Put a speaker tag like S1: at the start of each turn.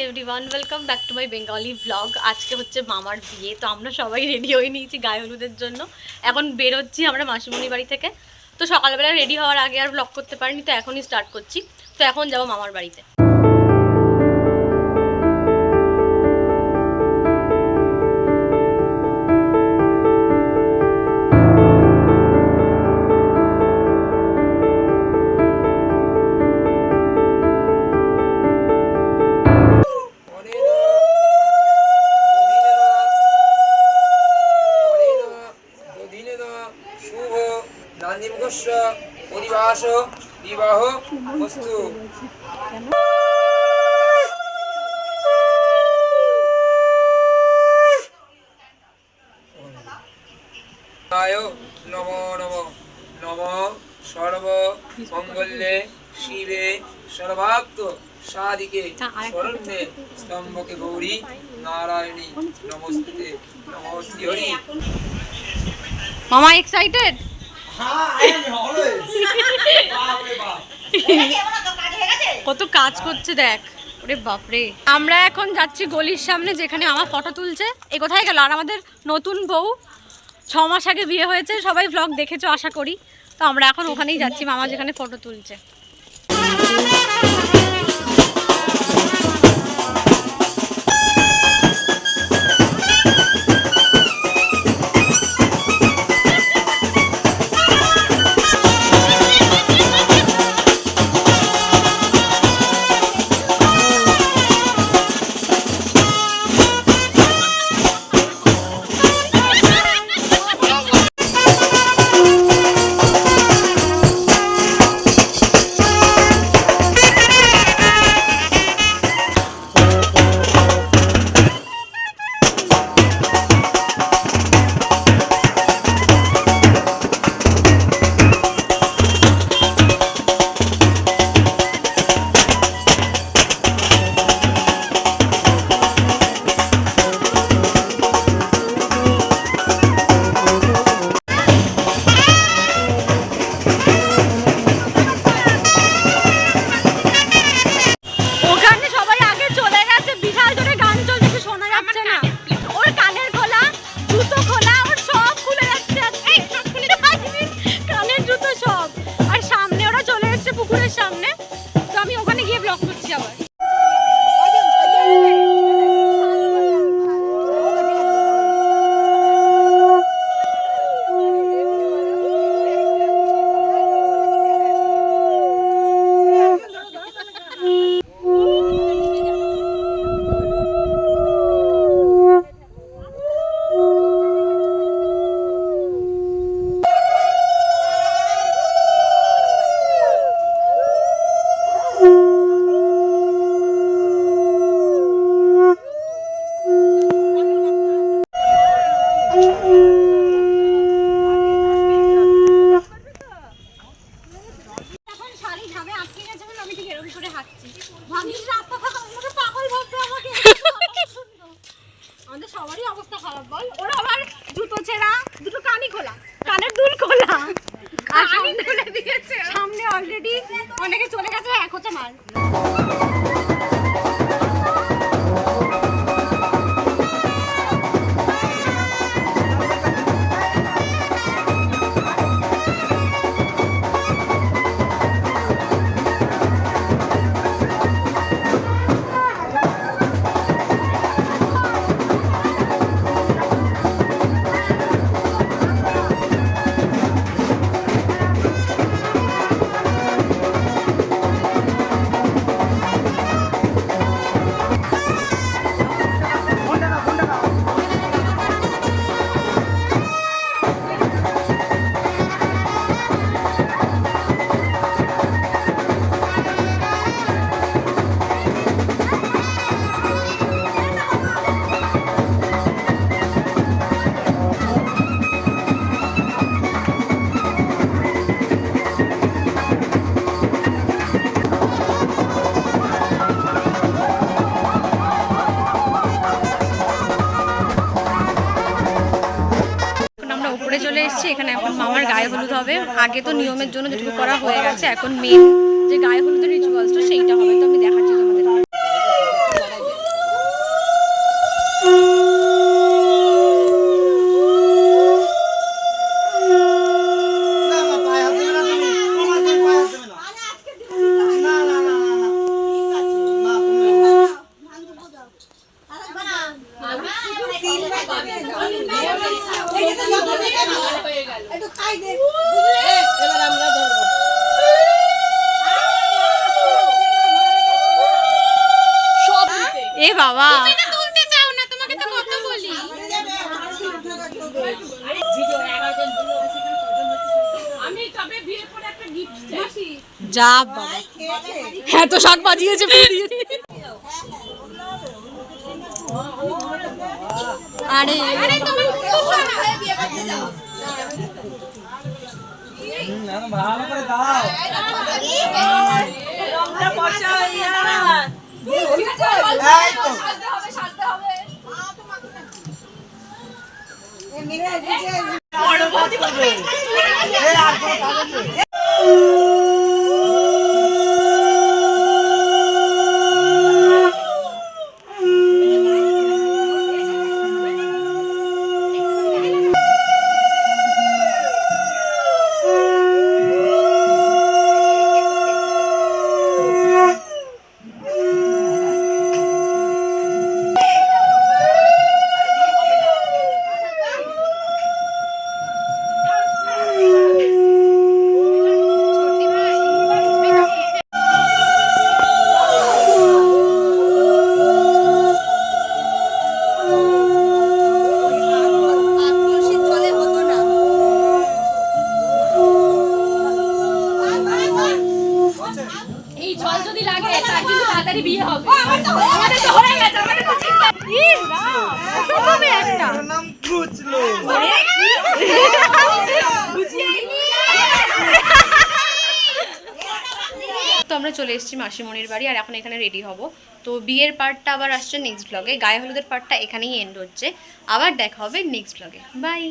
S1: Everyone welcome back to my Bengali blog আজকে হচ্ছে মামার বিয়ে, তো আমরা সবাই রেডি হয়ে নিয়েছি গায়ে হলুদের জন্য। এখন বেরোচ্ছি আমরা মাসিমণি বাড়ি থেকে। তো সকালবেলা রেডি হওয়ার আগে আর ব্লগ করতে পারিনি, তো এখনই স্টার্ট করছি। তো এখন যাব মামার বাড়িতে।
S2: পরিবাস বিবাহ বস্তু। নম নম নম সর্ব মঙ্গলে শিবে সর্বাত্ম সাদিকে শরণ্যে স্তম্ভকে গৌরী নারায়ণী। নমস্তে নমস্তে
S1: মামা এক্সাইটেড কত কাজ করছে দেখ। ওরে বাপরে। আমরা এখন যাচ্ছি গলির সামনে যেখানে আমার ফটো তুলছে। এ কোথায় গেল? আর আমাদের নতুন বউ ছ মাস আগে বিয়ে হয়েছে। সবাই ব্লগ দেখেছ, আশা করি। তো আমরা এখন ওখানেই যাচ্ছি। মামা যেখানে ফটো তুলছে। খারাপ বল ওরা আবার জুতো ছেঁড়া দুটো কানি খোলা কানের দুল খোলা। আর সামনে দিয়েছে সামনে অলরেডি অনেকে চলে গেছে এক হচ্ছে মাল। হবে। আগে তো নিয়মের জন্য যেটুকু করা হয়ে গেছে, এখন মেন যে গায়ে হলুদের রিচুয়ালসটা সেইটা হবে। তো আমি দেখাচ্ছি তোমাদের। বাবা।
S3: তুলতে চাও না তোমাকে তো কত বলি।
S1: যা বাবা। হ্যাঁ তো শাক বাজিয়েছে আরে।
S4: ভালো করে দাও। এই তো। এই নাম
S1: তো আমরা চলে এসেছি মাসিমণির বাড়ি, আর এখন এখানে রেডি হব। তো বিয়ের পার্টটা আবার আসছে নেক্সট ব্লগে গায়ে হলুদের পার্টটা এখানেই এন্ড হচ্ছে। আবার দেখা হবে নেক্সট ব্লগে বাই